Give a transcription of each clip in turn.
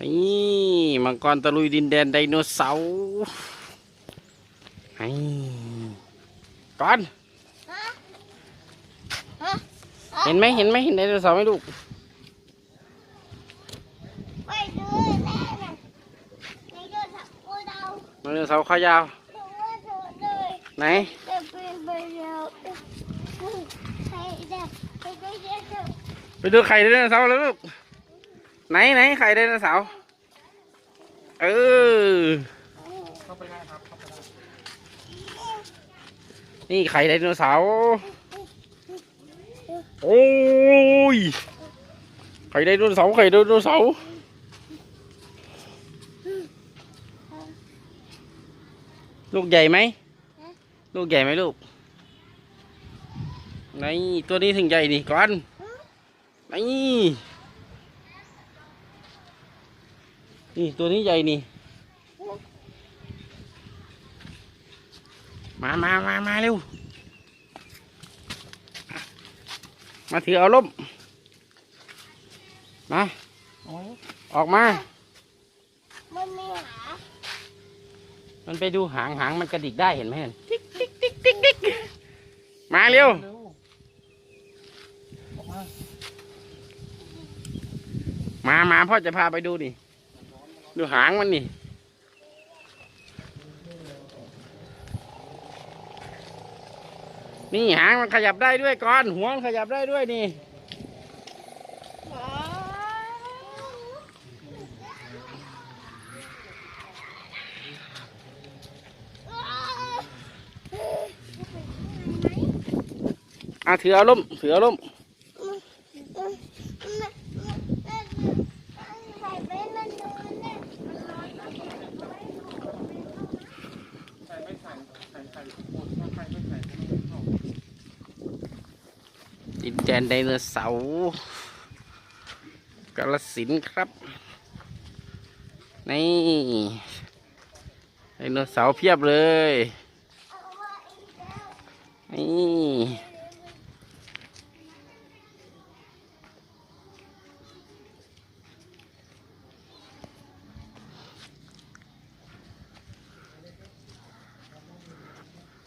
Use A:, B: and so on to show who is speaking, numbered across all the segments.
A: นี่มังกรตะลุยดินแดนไดโนเสาร์ไอ้ก่อนเห็นไหมเห็นไหมเห็นไดโนเสาร์ไหมลูก
B: ได
A: โนเสาร์ขายาว ไหน
B: ไปดู
A: ไข่ไดโนเสาร์แล้วลูก ไหนไหนไข่ไดโนเสาร์เออนี่ไข่ไดโนเสาร์โอ้ยไข่ไดโนเสาร์ไข่ไดโนเสาร์ลูกใหญ่ไหมลูกใหญ่ไหมลูกไหนตัวนี้ถึงใหญ่นี่ก่อนไหน นี่ตัวนี้ใหญ่นี่ มามามามาเร็ว มาถือเอาล่ม มา ออกมา
B: มันมีหา
A: มันไปดูหางหางมันกระดิกได้เห็นไหมเห็นติ๊กติ๊กติ๊กติ๊กติ๊กมาเร็วมา มาพ่อจะพาไปดูนี่ ดูหางมันนี่นี่หางมันขยับได้ด้วยก่อนหัวมันขยับได้ด้วยนี่อะถือเอาล่มถือเอาล่ม
B: ใส่ไปมันดูเนี่ย
A: ดินแดนไดโนเสาร์กาลสินครับ นี่ไดโนเสาร์เพียบเลย นี่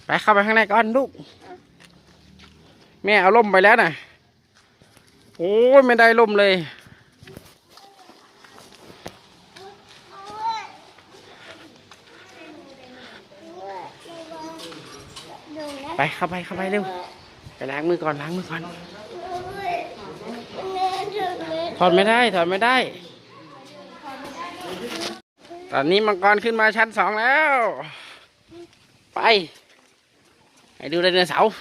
A: ไปเข้าไปข้างในก่อนลูก แม่เอาล่มไปแล้วนะโอ้ยไม่ได้ล่มเลย ไปเข้าไปเข้าไปเร็ว ไปล้างมือก่อนล้างมือก่อน ถอดไม่ได้ถอดไม่ได้ ตอนนี้มังกรขึ้นมาชั้นสองแล้ว ไป ให้ดูไดโนเสาร์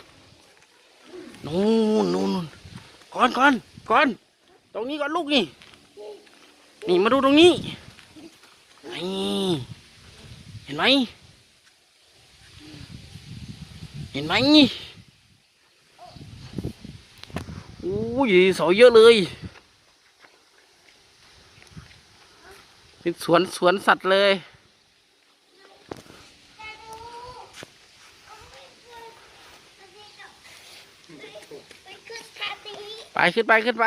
A: นู่นนู่นก่อนก่อนก่อน ตรงนี้ก่อนลูกนี่ นี่มาดูตรงนี้ นี่เห็นไหม เห็นไหมโอ้ยสวยเยอะเลยเป็นสวนสวนสัตว์เลย
B: ไปขึ้นคาตี
A: ไปขึ้นไปขึ้นไป